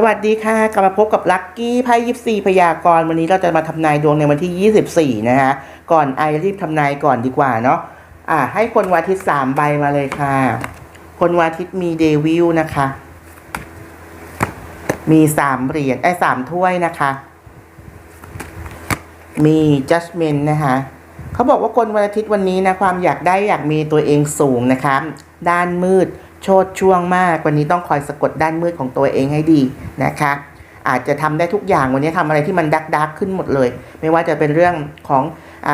สวัสดีค่ะ กลับมาพบกับลัคกี้ไพ่ยิปซีพยากรณ์วันนี้เราจะมาทำนายดวงในวันที่ 24 นะฮะก่อนไอรีบทำนายก่อนดีกว่าเนาะอ่า ให้คนวันอาทิตย์สามใบมาเลยค่ะ คนวันอาทิตย์มีเดวิลนะคะ มีสามเหรียญไอ้สามถ้วยนะคะ มีจัสเมนนะคะเขาบอกว่าคนวันอาทิตย์วันนี้นะความอยากได้อยากมีตัวเองสูงนะคะ ด้านมืด โชดช่วงมาก วันนี้ต้องคอยสะกดด้านมืดของตัวเองให้ดีนะคะ อาจจะทำได้ทุกอย่างวันนี้ทำอะไรที่มันดักดักขึ้นหมดเลย ไม่ว่าจะเป็นเรื่องของอ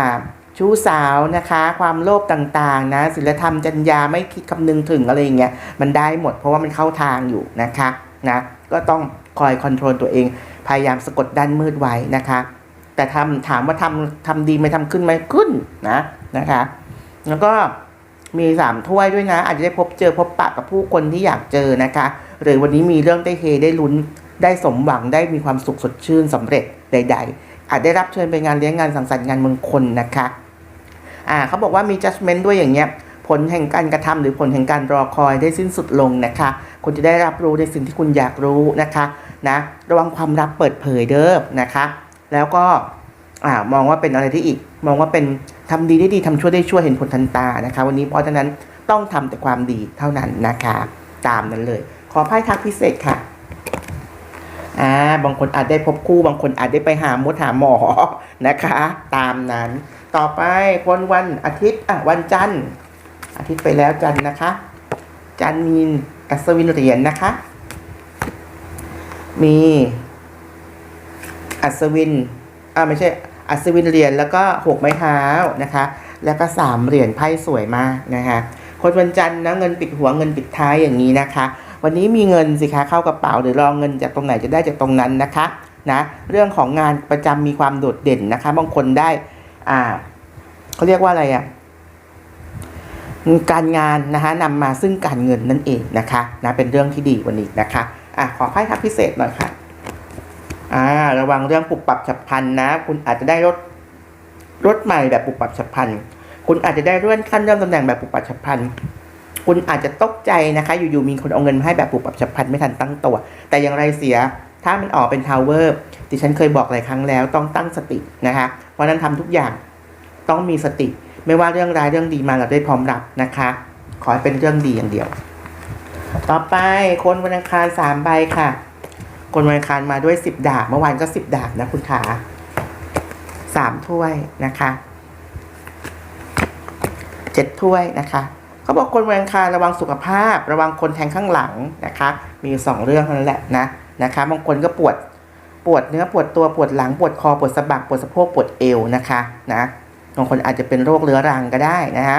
ชู้สาวนะคะ ความโลภต่างๆนะศีลธรรมจรรยาไม่คิดคำนึงถึงอะไรอย่างเงี้ยมันได้หมดเพราะว่ามันเข้าทางอยู่นะคะนะก็ต้องคอยคอนโทรลตัวเอง พยายามสะกดด้านมืดไว้นะคะ แต่ทำถามว่าทำทำดีไหมทำขึ้นไหมขึ้นนะนะคะ แล้วก็ มีสามถ้วยด้วยนะ อาจจะได้พบเจอพบปะกับผู้คนที่อยากเจอนะคะ หรือวันนี้มีเรื่องได้เฮได้ลุ้นได้สมหวังได้มีความสุขสดชื่นสำเร็จใด ๆ อาจได้รับเชิญไปงานเลี้ยงงานสังสรรค์งานมงคลนะคะอ่าเขาบอกว่ามี judgment ด้วยอย่างเงี้ยผลแห่งการกระทำหรือผลแห่งการรอคอยได้สิ้นสุดลงนะคะ คุณจะได้รับรู้ในสิ่งที่คุณอยากรู้นะคะนะระวังความลับเปิดเผยเด้อนะคะ แล้วก็อ่ามองว่าเป็นอะไรที่อีก มองว่าเป็นทำดีได้ดีทำชั่วได้ชั่วเห็นผลทันตานะคะ วันนี้เพราะฉะนั้นต้องทำแต่ความดีเท่านั้นนะคะ ตามนั้นเลย ขอไพ่ทักพิเศษค่ะอ่าบางคนอาจได้พบคู่ บางคนอาจได้ไปหามดหาหมอนะคะ ตามนั้น ต่อไปคนวันอาทิตย์อะวันจันทร์ อาทิตย์ไปแล้วจันทร์นะคะ จันทร์มีอัศวินเหรียญนะคะ มีอัศวินอ่าไม่ใช่ อัศวินเหรียญแล้วก็หกไม้เท้านะคะ แล้วก็สามเหรียญไพ่สวยมากนะคะคนวันจันทร์นะเงินปิดหัวเงินปิดท้ายอย่างนี้นะคะ วันนี้มีเงินสิคะเข้ากระเป๋าหรือรองเงินจากตรงไหนจะได้จากตรงนั้นนะคะนะเรื่องของงานประจำมีความโดดเด่นนะคะบางคนได้อ่าเขาเรียกว่าอะไรอะ่ะการงานนะคะนำมาซึ่งการเงินนั่นเองนะคะนะเป็นเรื่องที่ดีวันนี้นะคะอะขอไพ่ทักพิเศษหน่อยค่ะ อ่าระวังเรื่องปุบปรับฉับพลันนะ คุณอาจจะได้รถรถใหม่แบบปุบปรับฉับพลัน คุณอาจจะได้เลื่อนขั้นเลื่อนตำแหน่งแบบปุบปรับฉับพลัน คุณอาจจะตกใจนะคะ อยู่ๆมีคนเอาเงินมาให้แบบปุบปรับฉับพลันไม่ทันตั้งตัว แต่อย่างไรเสียถ้ามันออกเป็นทาวเวอร์ที่ฉันเคยบอกหลายครั้งแล้วต้องตั้งสตินะคะเพราะนั้นทำทุกอย่างต้องมีสติ ไม่ว่าเรื่องร้ายเรื่องดีมาเราได้พร้อมรับนะคะ ขอให้เป็นเรื่องดีอย่างเดียว ต่อไปคนวันอังคารสามใบค่ะ คนวันอังคารมาด้วยสิบดาบ เมื่อวานก็สิบดาบนะคุณขาสามถ้วยนะคะเจ็ดถ้วยนะคะเขาบอกคนวันอังคารระวังสุขภาพ ระวังคนแทงข้างหลังนะคะ มีสองเรื่องเท่านั้นแหละนะนะคะบางคนก็ปวดปวดเนื้อปวดตัวปวดหลังปวดคอปวดสะบักปวดสะโพกปวดเอวนะคะนะบางคนอาจจะเป็นโรคเรื้อรังก็ได้นะฮะ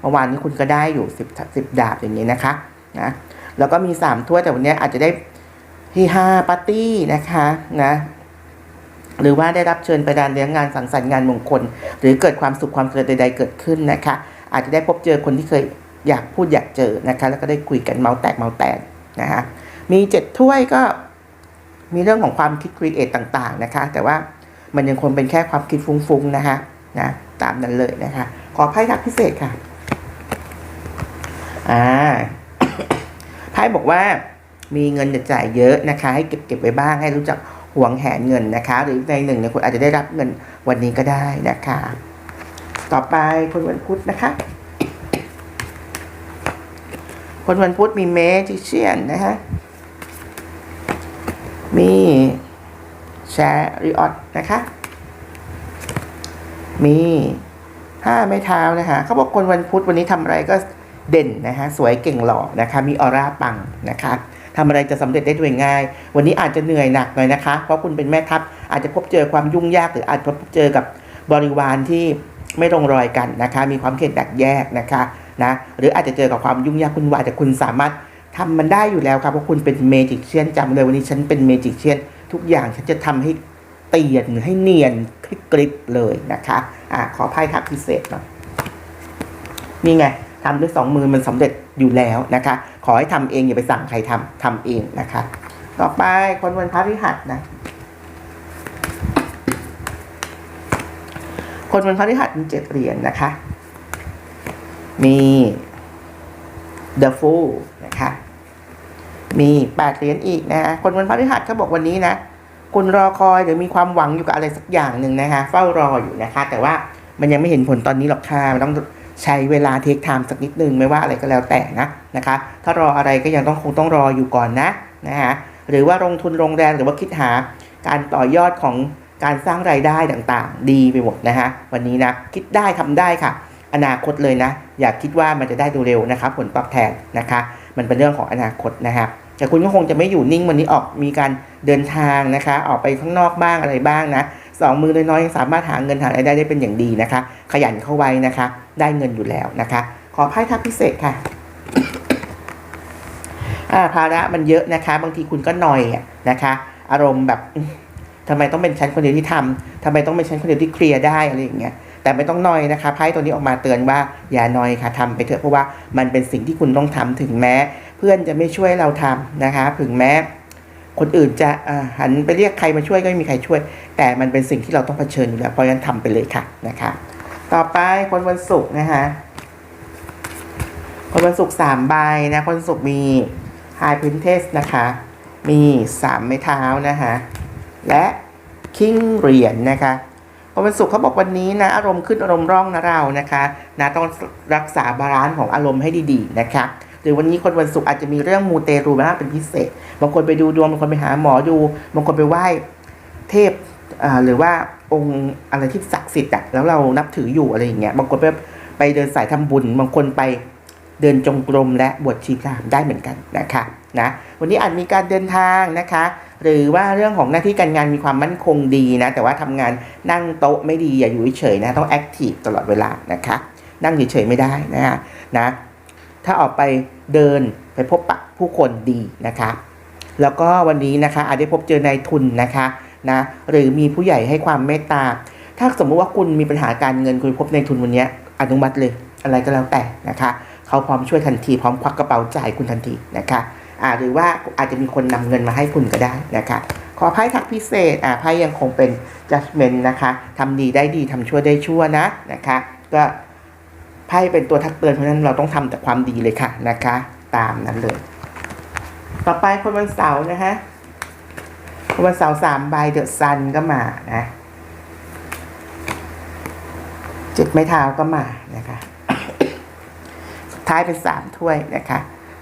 เมื่อวานนี้คุณก็ได้อยู่สิบสิบดาบอย่างนี้นะคะนะแล้วก็มีสามถ้วยแต่วันนี้อาจจะได้ ที่ห้าปาร์ตี้นะคะนะหรือว่าได้รับเชิญไปดานเลี้ยงงานสังสรรค์งานมงคล หรือเกิดความสุขความสำเร็จใด ๆ เกิดขึ้นนะคะ อาจจะได้พบเจอคนที่เคยอยากพูดอยากเจอนะคะ แล้วก็ได้คุยกันเมาแตกเมาแตกนะคะมีเจ็ดถ้วยก็มีเรื่องของความคิดครีเอทต่างๆนะคะ แต่ว่ามันยังคงเป็นแค่ความคิดฟุ้งๆนะคะนะตามนั้นเลยนะคะ ขอไพ่ทักพิเศษค่ะอ่าไพ่บอกว่า มีเงินจะจ่ายเยอะนะคะ ให้เก็บเก็บไว้บ้างให้รู้จักหวงแหนเงินนะคะ หรือในหนึ่งเนี่ยคุณอาจจะได้รับเงินวันนี้ก็ได้นะคะ ต่อไปคนวันพุธนะคะ คนวันพุธมีเมจิเชียนนะคะมีแชริออตนะคะ มีห้าไม้เท้านะคะเขาบอกคนวันพุธวันนี้ทำอะไรก็เด่นนะคะ สวยเก่งหล่อนะคะ มีออร่าปังนะคะ ทำอะไรจะสำเร็จได้ด้วยง่าย วันนี้อาจจะเหนื่อยหนักหน่อยนะคะ เพราะคุณเป็นแม่ทัพอาจจะพบเจอความยุ่งยากหรืออาจจะพบเจอกับบริวารที่ไม่ลงรอยกันนะคะ มีความเข็ดแตกแยกนะคะนะหรืออาจจะเจอกับความยุ่งยากคุณวายแต่คุณสามารถทำมันได้อยู่แล้วครับเพราะคุณเป็นเมจิกเชียนจำเลยวันนี้ฉันเป็นเมจิกเชียนทุกอย่างฉันจะทำให้เตียนให้เนียนให้กริบเลยนะคะอ่าขอไพ่ทักพิเศษหน่อยนี่ไง ทำด้วยสองมือมันสำเร็จอยู่แล้วนะคะ ขอให้ทำเองอย่าไปสั่งใครทำทำเองนะคะ ต่อไปคนวันพฤหัสนะคนวันพฤหัสมีเจ็ดเหรียญนะคะ มี The Fool นะคะ มีแปดเหรียญอีกนะฮะคนวันพฤหัสเขาบอกวันนี้นะ คุณรอคอยหรือมีความหวังอยู่กับอะไรสักอย่างหนึ่งนะคะ เฝ้ารออยู่นะคะ แต่ว่ามันยังไม่เห็นผลตอนนี้หรอกค่ะมันต้อง ใช้เวลาเทคไทม์สักนิดนึงไม่ว่าอะไรก็แล้วแต่นะนะคะ ถ้ารออะไรก็ยังต้องคงต้องรออยู่ก่อนนะนะคะหรือว่าลงทุนลงแรงหรือว่าคิดหาการต่อยอดของการสร้างรายได้ต่างๆ ดีไปหมดนะคะวันนี้นะคิดได้ทำได้ค่ะ อนาคตเลยนะ อย่าคิดว่ามันจะได้ดูเร็วนะคะผลตอบแทนนะคะ มันเป็นเรื่องของอนาคตนะครับแต่คุณก็คงจะไม่อยู่นิ่งวันนี้ออกมีการเดินทางนะคะ ออกไปข้างนอกบ้างอะไรบ้างนะ สองมือน้อยๆยังสามารถหาเงินหารายได้ได้เป็นอย่างดีนะคะ ขยันเข้าไว้นะคะ ได้เงินอยู่แล้วนะคะ ขอไพ่ทับพิเศษค่ะอ่าภาระมันเยอะนะคะ บางทีคุณก็หน่อยนะคะ อารมณ์แบบอื้อทำไมต้องเป็นฉันคนเดียวที่ทำทำไมต้องเป็นฉันคนเดียวที่เคลียร์ได้อะไรอย่างเงี้ยแต่ไม่ต้องนอยนะคะไพ่ตัวนี้ออกมาเตือนว่าอย่านอยค่ะทำไปเถอะเพราะว่ามันเป็นสิ่งที่คุณต้องทำถึงแม้ เพื่อนจะไม่ช่วยเราทำนะคะ ถึงแม้ คนอื่นจะหันไปเรียกใครมาช่วยก็ไม่มีใครช่วย แต่มันเป็นสิ่งที่เราต้องเผชิญอยู่แล้วเพราะฉะนั้นทำไปเลยค่ะนะคะ ต่อไปคนวันศุกร์นะคะคนวันศุกร์สามใบนะคนศุกร์มี High Princess นะคะ มีสามไม้เท้านะคะและคิงเหรียญนะคะคนวันศุกร์เขาบอกวันนี้นะ อารมณ์ขึ้นอารมณ์ร่องนะเรานะคะนะต้องรักษาบาลานซ์ของอารมณ์ให้ดีๆนะคะ หรือวันนี้คนวันศุกร์อาจจะมีเรื่องมูเตรูมากเป็นพิเศษ บางคนไปดูดวง บางคนไปหาหมอดู บางคนไปไหว้เทพหรือว่าองค์อะไรที่ศักดิ์สิทธิ์อะแล้วเรานับถืออยู่อะไรอย่างเงี้ย บางคนไปไปเดินสายทำบุญ บางคนไปเดินจงกรมและบวชชีพรามได้เหมือนกันนะคะนะวันนี้อาจมีการเดินทางนะคะ หรือว่าเรื่องของหน้าที่การงานมีความมั่นคงดีนะ แต่ว่าทำงานนั่งโต๊ะไม่ดีอย่าอยู่เฉยนะ ต้องแอคทีฟตลอดเวลานะคะ นั่งเฉยๆไม่ได้นะฮะนะ ถ้าออกไปเดินไปพบปะผู้คนดีนะคะ แล้วก็วันนี้นะคะอาจได้พบเจอนายทุนนะคะนะหรือมีผู้ใหญ่ให้ความเมตตา ถ้าสมมุติว่าคุณมีปัญหาการเงินคุณพบนายทุนวันนี้อนุมัติเลยอะไรก็แล้วแต่นะคะเขาพร้อมช่วยทันทีพร้อมควักกระเป๋าจ่ายคุณทันทีนะคะอ่าหรือว่าอาจจะมีคนนำเงินมาให้คุณก็ได้นะคะ ขอไพ่ทักพิเศษอ่าไพ่ยังคงเป็น judgment นะคะทำดีได้ดีทำชั่วได้ชั่วนะนะคะ ก็ ไพ่เป็นตัวทักเตือนเพราะฉะนั้นเราต้องทำแต่ความดีเลยค่ะนะคะ ตามนั้นเลย ต่อไปคนวันเสาร์นะฮะคนวันเสาร์สามใบเดอะซันก็มานะเจ็ดไม้เท้าก็มานะคะสุดท้ายเป็นสามถ้วยนะคะ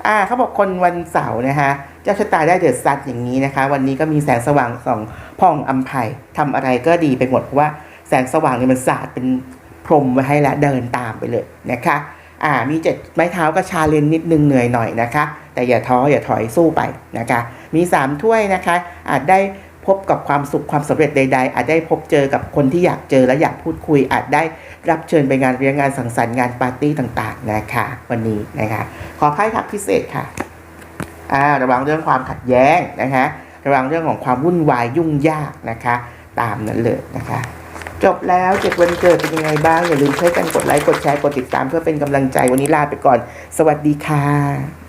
อ่าเขาบอกคนวันเสาร์นะคะเจ้าชะตาได้เดือดซัดอย่างนี้นะคะ วันนี้ก็มีแสงสว่างสองพ่องอัมภัยทำอะไรก็ดีไปหมดเพราะว่าแสงสว่างเนี่ยมันสาดเป็น พรมไว้ให้แล้วเดินตามไปเลยนะคะอ่ามีเจ็ดไม้เท้าก็ชาเลนจ์นิดนึงเหนื่อยหน่อยนะคะ แต่อย่าท้ออย่าถอยสู้ไปนะคะ มีสามถ้วยนะคะ อาจได้พบกับความสุขความสำเร็จใด ๆ อาจได้พบเจอกับคนที่อยากเจอและอยากพูดคุย อาจได้รับเชิญไปงานเลี้ยงงานสังสรรค์งานปาร์ตี้ต่างๆนะคะ วันนี้นะคะ ขอไพ่ทักพิเศษค่ะอ่าระวังเรื่องความขัดแย้งนะคะ ระวังเรื่องของความวุ่นวายยุ่งยากนะคะ ตามนั้นเลยนะคะ จบแล้วเจ็ดวันเกิดเป็นยังไงบ้าง อย่าลืมช่วยกันกดไลค์ กดแชร์ กดติดตามเพื่อเป็นกำลังใจวันนี้ลาไปก่อน สวัสดีค่ะ